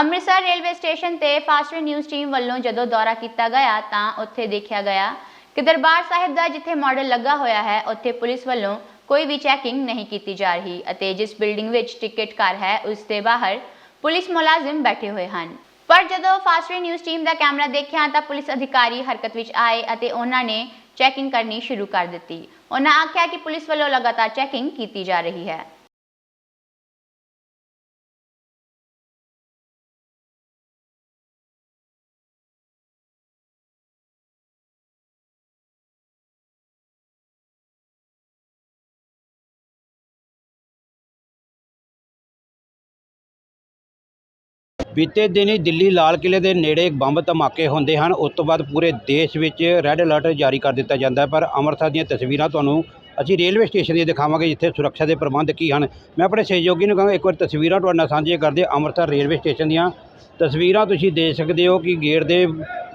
Amritsar railway station ਤੇ Fastway news team ਵੱਲੋਂ ਜਦੋਂ ਦੌਰਾ ਕੀਤਾ ਗਿਆ ਤਾਂ ਉੱਥੇ ਦੇਖਿਆ ਗਿਆ ਕਿ ਦਰਬਾਰ ਸਾਹਿਬ ਦਾ ਜਿੱਥੇ ਮਾਡਲ ਲੱਗਾ ਹੋਇਆ ਹੈ, ਉੱਥੇ ਪੁਲਿਸ ਵੱਲੋਂ ਕੋਈ ਵੀ ਚੈਕਿੰਗ ਨਹੀਂ ਕੀਤੀ ਜਾ ਰਹੀ ਅਤੇ ਜਿਸ ਬਿਲਡਿੰਗ ਵਿੱਚ ਟਿਕਟ ਘਰ ਹੈ, ਉਸ ਦੇ ਬਾਹਰ ਪੁਲਿਸ ਮੁਲਾਜ਼ਮ ਬੈਠੇ ਹੋਏ ਹਨ। ਪਰ ਜਦੋਂ ਫਾਸਟਵੇ ਨਿਊਜ਼ ਟੀਮ ਦਾ ਕੈਮਰਾ ਦੇਖਿਆ ਤਾਂ ਪੁਲਿਸ ਅਧਿਕਾਰੀ ਹਰਕਤ ਵਿੱਚ ਆਏ ਅਤੇ ਉਹਨਾਂ ਨੇ ਚੈਕਿੰਗ ਕਰਨੀ ਸ਼ੁਰੂ ਕਰ ਦਿੱਤੀ। ਉਹਨਾਂ ਆਖਿਆ ਕਿ ਪੁਲਿਸ ਵੱਲੋਂ ਲਗਾਤਾਰ ਚੈਕਿੰਗ ਕੀਤੀ ਜਾ ਰਹੀ ਹੈ। ਬੀਤੇ ਦਿਨ ਹੀ ਦਿੱਲੀ ਲਾਲ ਕਿਲੇ ਦੇ ਨੇੜੇ ਬੰਬ ਧਮਾਕੇ ਹੁੰਦੇ ਹਨ। ਉਸ ਤੋਂ ਬਾਅਦ ਪੂਰੇ ਦੇਸ਼ ਵਿੱਚ ਰੈੱਡ ਅਲਰਟ ਜਾਰੀ ਕਰ ਦਿੱਤਾ ਜਾਂਦਾ ਪਰ ਅੰਮ੍ਰਿਤਸਰ ਦੀਆਂ ਤਸਵੀਰਾਂ ਤੁਹਾਨੂੰ ਅਸੀਂ ਰੇਲਵੇ ਸਟੇਸ਼ਨ ਦੀਆਂ ਦਿਖਾਵਾਂਗੇ, ਜਿੱਥੇ ਸੁਰੱਖਿਆ ਦੇ ਪ੍ਰਬੰਧ ਕੀ ਹਨ। ਮੈਂ ਆਪਣੇ ਸਹਿਯੋਗੀ ਨੂੰ ਕਹਾਂਗਾ, ਇੱਕ ਵਾਰ ਤਸਵੀਰਾਂ ਤੁਹਾਡੇ ਨਾਲ ਸਾਂਝੀਆਂ ਕਰਦੇ ਅੰਮ੍ਰਿਤਸਰ ਰੇਲਵੇ ਸਟੇਸ਼ਨ ਦੀਆਂ ਤਸਵੀਰਾਂ ਤੁਸੀਂ ਦੇਖ ਸਕਦੇ ਹੋ ਕਿ ਗੇਟ ਦੇ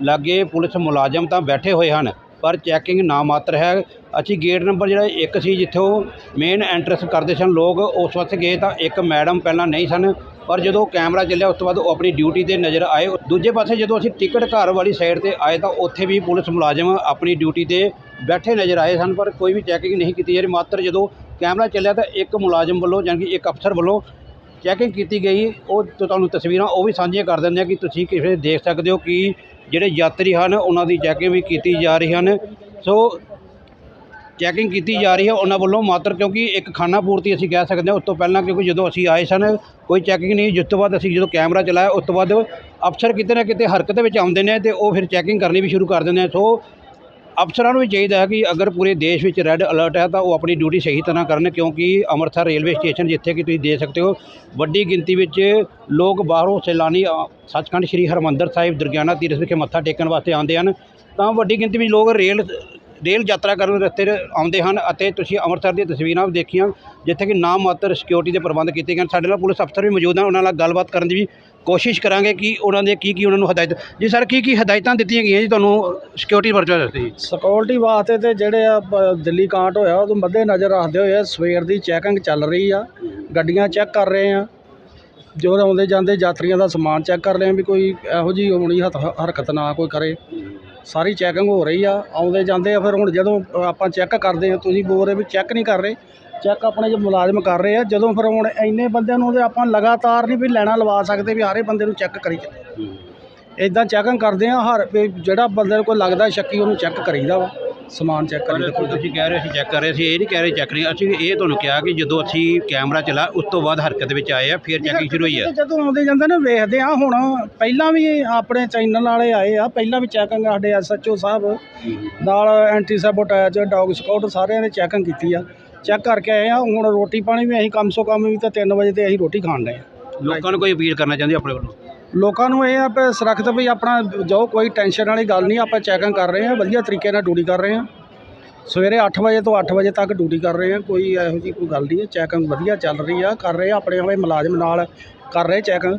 ਲਾਗੇ ਪੁਲਿਸ ਮੁਲਾਜ਼ਮ ਤਾਂ ਬੈਠੇ ਹੋਏ ਹਨ, ਪਰ ਚੈਕਿੰਗ ਨਾ ਮਾਤਰ ਹੈ। ਅਸੀਂ ਗੇਟ ਨੰਬਰ ਜਿਹੜਾ ਇੱਕ ਸੀ, ਜਿੱਥੋਂ ਮੇਨ ਐਂਟਰੈਂਸ ਕਰਦੇ ਸਨ। ਲੋਕ ਉਸ ਵਕਤ ਗਏ ਤਾਂ ਇੱਕ ਮੈਡਮ ਪਹਿਲਾਂ ਨਹੀਂ ਸਨ ਪਰ ਜਦੋਂ ਕੈਮਰਾ ਚੱਲਿਆ, ਉਸ ਤੋਂ ਬਾਅਦ ਉਹ ਆਪਣੀ ਡਿਊਟੀ ਤੇ ਨਜ਼ਰ ਆਏ। ਦੂਜੇ ਪਾਸੇ ਜਦੋਂ ਅਸੀਂ ਟਿਕਟ ਘਰ ਵਾਲੀ ਸਾਈਡ ਤੇ ਆਏ ਤਾਂ ਉੱਥੇ ਵੀ ਪੁਲਿਸ ਮੁਲਾਜ਼ਮ ਆਪਣੀ ਡਿਊਟੀ ਤੇ ਬੈਠੇ ਨਜ਼ਰ ਆਏ ਸਨ, ਪਰ ਕੋਈ ਵੀ ਚੈਕਿੰਗ ਨਹੀਂ ਕੀਤੀ। ਜਾ ਰਹੀ ਮਾਤਰ ਜਦੋਂ ਕੈਮਰਾ ਚੱਲਿਆ ਤਾਂ ਇੱਕ ਮੁਲਾਜ਼ਮ ਵੱਲੋਂ ਜਾਣੀ ਕਿ ਇੱਕ ਅਫਸਰ ਵੱਲੋਂ ਚੈਕਿੰਗ ਕੀਤੀ ਗਈ। ਉਹ ਤੁਹਾਨੂੰ ਤਸਵੀਰਾਂ ਉਹ ਵੀ ਸਾਂਝੀਆਂ ਕਰ ਦਿੰਦੇ ਆ ਕਿ ਤੁਸੀਂ ਕਿਸੇ ਦੇਖ ਸਕਦੇ ਹੋ ਕਿ ਜਿਹੜੇ ਯਾਤਰੀ ਹਨ, ਉਹਨਾਂ ਦੀ ਚੈਕਿੰਗ ਵੀ ਕੀਤੀ ਜਾ ਰਹੀ ਹਨ। ਸੋ ਚੈਕਿੰਗ ਕੀਤੀ ਜਾ ਰਹੀ ਹੈ ਉਹਨਾਂ ਵੱਲੋਂ ਮਾਤਰ ਕਿਉਂਕਿ ਇੱਕ ਖਾਨਾ ਪੂਰਤੀ ਅਸੀਂ ਕਹਿ ਸਕਦੇ ਹਾਂ, ਉਸ ਤੋਂ ਪਹਿਲਾਂ ਕਿਉਂਕਿ ਜਦੋਂ ਅਸੀਂ ਆਏ ਸਨ, ਕੋਈ ਚੈਕਿੰਗ ਨਹੀਂ, ਜਿਸ ਤੋਂ ਬਾਅਦ ਅਸੀਂ ਜਦੋਂ ਕੈਮਰਾ ਚਲਾਇਆ, ਉਸ ਤੋਂ ਬਾਅਦ ਅਫਸਰ ਕਿਤੇ ਨਾ ਕਿਤੇ ਹਰਕਤ ਵਿੱਚ ਆਉਂਦੇ ਨੇ ਤੇ ਉਹ ਫਿਰ ਚੈਕਿੰਗ ਕਰਨੀ ਵੀ ਸ਼ੁਰੂ ਕਰ ਦਿੰਦੇ ਆ ਸੋ ਅਫਸਰਾਂ ਨੂੰ ਵੀ ਚਾਹੀਦਾ ਹੈ ਕਿ ਅਗਰ ਪੂਰੇ ਦੇਸ਼ ਵਿੱਚ ਰੈੱਡ ਅਲਰਟ ਹੈ ਤਾਂ ਉਹ ਆਪਣੀ ਡਿਊਟੀ ਸਹੀ ਤਰ੍ਹਾਂ ਕਰਨ ਕਿਉਂਕਿ ਅੰਮ੍ਰਿਤਸਰ ਰੇਲਵੇ ਸਟੇਸ਼ਨ ਜਿੱਥੇ ਕਿ ਤੁਸੀਂ ਦੇਖ ਸਕਦੇ ਹੋ, ਵੱਡੀ ਗਿਣਤੀ ਵਿੱਚ ਲੋਕ ਬਾਹਰੋਂ ਸੈਲਾਨੀ ਸੱਚਖੰਡ ਸ੍ਰੀ ਹਰਮੰਦਰ ਸਾਹਿਬ ਦੁਰਗਿਆਨਾ ਤੀਰਥ ਵਿਖੇ ਮੱਥਾ ਟੇਕਣ ਵਾਸਤੇ ਆਉਂਦੇ ਹਨ। ਤਾਂ ਵੱਡੀ ਗਿਣਤੀ ਵਿੱਚ ਲੋਕ ਰੇਲ ਰੇਲ ਯਾਤਰਾ ਕਰਨ ਰਸਤੇ ਆਉਂਦੇ ਹਨ ਅਤੇ ਤੁਸੀਂ ਅੰਮ੍ਰਿਤਸਰ ਦੀਆਂ ਤਸਵੀਰਾਂ ਵੀ ਦੇਖੀਆਂ, ਜਿੱਥੇ ਕਿ ਨਾਮ ਮਾਤਰ ਸਿਕਿਉਰਿਟੀ ਦੇ ਪ੍ਰਬੰਧ ਕੀਤੇ ਗਏ ਹਨ। ਸਾਡੇ ਨਾਲ ਪੁਲਿਸ ਅਫਸਰ ਵੀ ਮੌਜੂਦ ਹਨ, ਉਹਨਾਂ ਨਾਲ ਗੱਲਬਾਤ ਕਰਨ ਦੀ ਵੀ ਕੋਸ਼ਿਸ਼ ਕਰਾਂਗੇ ਕਿ ਉਹਨਾਂ ਦੇ ਕੀ ਕੀ ਉਹਨਾਂ ਨੂੰ ਹਦਾਇਤ ਜੀ ਸਰ ਕੀ ਕੀ ਹਦਾਇਤਾਂ ਦਿੱਤੀਆਂ ਗਈਆਂ ਜੀ ਤੁਹਾਨੂੰ ਸਿਕਿਉਰਿਟੀ ਵਰਜਾ ਦੱਸਦੇ ਜੀ? ਸਿਕਿਉਰਿਟੀ ਵਾਸਤੇ ਤੇ ਜਿਹੜੇ ਆ, ਬ- ਦਿੱਲੀ ਕਾਂਟ ਹੋਇਆ ਉਹਦੇ ਮੱਦੇ ਨਜ਼ਰ ਰੱਖਦੇ ਹੋਏ ਸਵੇਰ ਦੀ ਚੈਕਿੰਗ ਚੱਲ ਰਹੀ ਆ, ਗੱਡੀਆਂ ਚੈੱਕ ਕਰ ਰਹੇ ਆ, ਜੋ ਆਉਂਦੇ ਜਾਂਦੇ ਯਾਤਰੀਆਂ ਦਾ ਸਮਾਨ ਚੈੱਕ ਕਰ ਰਹੇ ਆ ਵੀ ਕੋਈ ਇਹੋ ਜਿਹੀ ਹੋਣੀ ਹੱਥ ਹਰਕਤ ਨਾ ਕੋਈ ਕਰੇ। ਸਾਰੀ ਚੈਕਿੰਗ ਹੋ ਰਹੀ ਆ ਆਉਂਦੇ ਜਾਂਦੇ ਆ ਫਿਰ ਹੁਣ ਜਦੋਂ ਆਪਾਂ ਚੈੱਕ ਕਰਦੇ ਆ ਤੁਸੀਂ ਬੋਲ ਰਹੇ ਵੀ ਚੈੱਕ ਨਹੀਂ ਕਰ ਰਹੇ ਚੈੱਕ ਆਪਣੇ ਜੋ ਮੁਲਾਜ਼ਮ ਕਰ ਰਹੇ ਆ ਜਦੋਂ ਫਿਰ ਹੁਣ ਇੰਨੇ ਬੰਦਿਆਂ ਨੂੰ ਤੇ ਆਪਾਂ ਲਗਾਤਾਰ ਨਹੀਂ ਵੀ ਲੈਣਾ ਲਵਾ ਸਕਦੇ ਵੀ ਹਰੇ ਬੰਦੇ ਨੂੰ ਚੈੱਕ ਕਰੀ ਇਦਾਂ ਚੈਕਿੰਗ ਕਰਦੇ ਆ ਹਰ ਜਿਹੜਾ ਬੰਦੇ ਨੂੰ ਕੋਈ ਲੱਗਦਾ ਸ਼ੱਕੀ ਉਹਨੂੰ ਚੈੱਕ ਕਰੀਦਾ ਵਾ। ਸਮਾਨ ਚੈੱਕ ਪਰ ਕਰੀਦਾ ਤੁਸੀਂ ਕਹਿ ਰਹੇ ਸੀ ਚੈੱਕ ਕਰ ਰਹੇ ਸੀ ਇਹ ਨਹੀਂ ਕਹਿ ਰਹੇ ਚੈੱਕ ਨਹੀਂ। ਅਸੀਂ ਇਹ ਤੁਹਾਨੂੰ ਕਿਹਾ ਕਿ ਜਦੋਂ ਅਸੀਂ ਕੈਮਰਾ ਚਲਾ ਉਸ ਤੋਂ ਬਾਅਦ ਹਰਕਤ ਵਿੱਚ ਆਏ ਆ ਫਿਰ ਚੈਕਿੰਗ ਸ਼ੁਰੂ ਹੋਈ ਹੈ ਜਦੋਂ ਆਉਂਦੇ ਜਾਂਦੇ ਨੇ ਵੇਖਦੇ ਆ ਹੁਣ ਪਹਿਲਾਂ ਵੀ ਆਪਣੇ ਚੈਨਲ ਵਾਲੇ ਆਏ ਆ ਪਹਿਲਾਂ ਵੀ ਚੈਕਿੰਗ ਸਾਡੇ ਐਸਐਚਓ ਸਾਹਿਬ ਨਾਲ ਐਂਟੀ ਸੈਬੋਟੈਜ ਡੌਗ ਸਕਾਊਟ ਸਾਰਿਆਂ ਨੇ ਚੈਕਿੰਗ ਕੀਤੀ ਆ। ਚੈੱਕ ਕਰਕੇ ਆਏ ਆ ਹੁਣ ਰੋਟੀ ਪਾਣੀ ਵੀ ਅਸੀਂ ਕਮ ਸੋ ਕਮ ਵੀ ਤਾਂ 3 ਵਜੇ ਤੇ ਅਸੀਂ ਰੋਟੀ ਖਾਣ ਆ। ਲੋਕਾਂ ਨੂੰ ਕੋਈ ਅਪੀਲ ਕਰਨਾ ਚਾਹੁੰਦੇ ਆਪਣੇ ਵੱਲੋਂ? ਲੋਕਾਂ ਨੂੰ ਇਹ ਆ ਵੀ ਸੁਰੱਖਿਅਤ ਵੀ ਆਪਣਾ ਜਾਓ, ਕੋਈ ਟੈਨਸ਼ਨ ਵਾਲੀ ਗੱਲ ਨਹੀਂ, ਆਪਾਂ ਚੈਕਿੰਗ ਕਰ ਰਹੇ ਹਾਂ, ਵਧੀਆ ਤਰੀਕੇ ਨਾਲ ਡਿਊਟੀ ਕਰ ਰਹੇ ਹਾਂ। ਸਵੇਰੇ 8 ਵਜੇ ਤੋਂ 8 ਵਜੇ ਤੱਕ ਡਿਊਟੀ ਕਰ ਰਹੇ ਹਾਂ, ਕੋਈ ਇਹੋ ਜਿਹੀ ਕੋਈ ਗੱਲ ਨਹੀਂ ਹੈ ਚੈਕਿੰਗ ਵਧੀਆ ਚੱਲ ਰਹੀ ਆ, ਕਰ ਰਹੇ ਆ, ਆਪਣੇ ਆਪਣੇ ਮੁਲਾਜ਼ਮ ਨਾਲ ਕਰ ਰਹੇ ਚੈਕਿੰਗ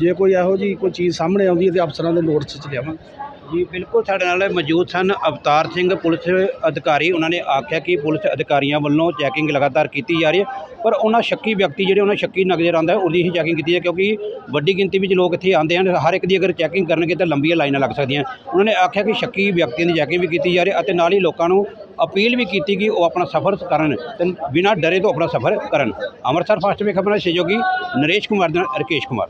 ਜੇ ਕੋਈ ਇਹੋ ਜਿਹੀ ਕੋਈ ਚੀਜ਼ ਸਾਹਮਣੇ ਆਉਂਦੀ ਹੈ ਤੇ ਅਫਸਰਾਂ ਦੇ ਨੋਟਿਸ 'ਚ ਲਿਆਵਾਂਗੇ। ਜੀ, ਬਿਲਕੁਲ ਸਾਡੇ ਨਾਲ ਮੌਜੂਦ ਸਨ ਅਵਤਾਰ ਸਿੰਘ, ਪੁਲਿਸ ਅਧਿਕਾਰੀ। ਉਹਨਾਂ ਨੇ ਆਖਿਆ ਕਿ ਪੁਲਿਸ ਅਧਿਕਾਰੀਆਂ ਵੱਲੋਂ ਚੈਕਿੰਗ ਲਗਾਤਾਰ ਕੀਤੀ ਜਾ ਰਹੀ ਹੈ। ਪਰ ਉਹਨਾਂ ਸ਼ੱਕੀ ਵਿਅਕਤੀ ਜਿਹੜੇ, ਉਹਨਾਂ ਸ਼ੱਕੀ ਨਜ਼ਰ ਆਉਂਦਾ ਉਹਦੀ ਹੀ ਚੈਕਿੰਗ ਕੀਤੀ ਹੈ ਕਿਉਂਕਿ ਵੱਡੀ ਗਿਣਤੀ ਵਿੱਚ ਲੋਕ ਇੱਥੇ ਆਉਂਦੇ ਹਨ। ਹਰ ਇੱਕ ਦੀ ਅਗਰ ਚੈਕਿੰਗ ਕਰਨਗੇ ਤਾਂ ਲੰਬੀਆਂ ਲਾਈਨਾਂ ਲੱਗ ਸਕਦੀਆਂ। ਉਹਨਾਂ ਨੇ ਆਖਿਆ ਕਿ ਸ਼ੱਕੀ ਵਿਅਕਤੀਆਂ ਦੀ ਚੈਕਿੰਗ ਵੀ ਕੀਤੀ ਜਾ ਰਹੀ ਹੈ ਅਤੇ ਨਾਲ ਹੀ ਲੋਕਾਂ ਨੂੰ ਅਪੀਲ ਵੀ ਕੀਤੀ ਕਿ ਉਹ ਆਪਣਾ ਸਫ਼ਰ ਕਰਨ ਤੇ ਬਿਨਾਂ ਡਰੇ ਤੋਂ ਆਪਣਾ ਸਫ਼ਰ ਕਰਨ। ਅੰਮ੍ਰਿਤਸਰ ਫਾਸਟ ਵੇ ਖਬਰਾਂ ਸਹਿਯੋਗੀ ਨਰੇਸ਼ ਕੁਮਾਰ ਦੇ ਨਾਲ ਰਕੇਸ਼ ਕੁਮਾਰ।